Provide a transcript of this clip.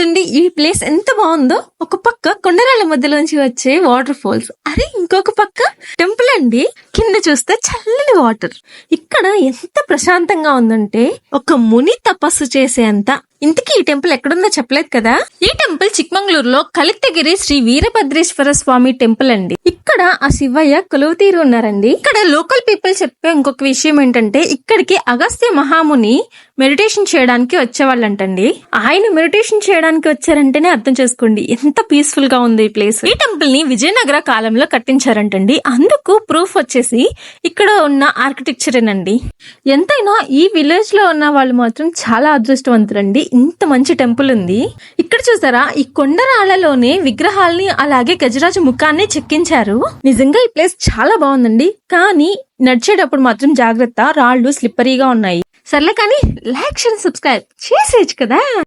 చూడండి ఈ ప్లేస్ ఎంత బాగుందో. ఒక పక్క కొండరాళ్ళ మధ్యలోంచి వచ్చే వాటర్ ఫాల్స్. అదే ఇంకొక పక్క టెంపుల్ అండి. కింద చూస్తే చల్లని వాటర్. ఇక్కడ ఎంత ప్రశాంతంగా ఉందంటే ఒక ముని తపస్సు చేసేంత. ఇంతకీ ఈ టెంపుల్ ఎక్కడుందో చెప్పలేదు కదా? ఈ టెంపుల్ చిక్ చిక్మంగళూరులో కలిత్తగిరి శ్రీ వీరభద్రేశ్వర స్వామి టెంపుల్ అండి. ఇక్కడ ఆ శివయ్య కొలువుతీరు ఉన్నారండి. ఇక్కడ లోకల్ పీపుల్ చెప్పే ఇంకొక విషయం ఏంటంటే ఇక్కడికి అగస్త్య మహాముని మెడిటేషన్ చేయడానికి వచ్చేవాళ్ళంటండి. ఆయన మెడిటేషన్ చేయడానికి వచ్చారంటేనే అర్థం చేసుకోండి ఎంత పీస్ఫుల్గా ఉంది ఈ ప్లేస్ ఈ టెంపుల్ని విజయనగర కాలంలో కట్టించారంటండి. అందుకు ప్రూఫ్ వచ్చేసి ఇక్కడ ఉన్న ఆర్కిటెక్చర్ అండి ఎంతైనా ఈ విలేజ్లో ఉన్న వాళ్ళు మాత్రం చాలా అదృష్టవంతులండి. ఇంత మంచి టెంపుల్ ఉంది. ఇక్కడ చూసారా ఈ కొండ కొండరాళ్ళలోనే విగ్రహాల్ని అలాగే గజరాజు ముఖాన్ని చెక్కించారు. నిజంగా ఈ ప్లేస్ చాలా బాగుందండి. కానీ నడిచేటప్పుడు మాత్రం జాగ్రత్త రాళ్ళు స్లిప్పరీగా ఉన్నాయి. సర్లే కానీ లైక్ షేర్ సబ్స్క్రైబ్ చేసేయచ్చు కదా?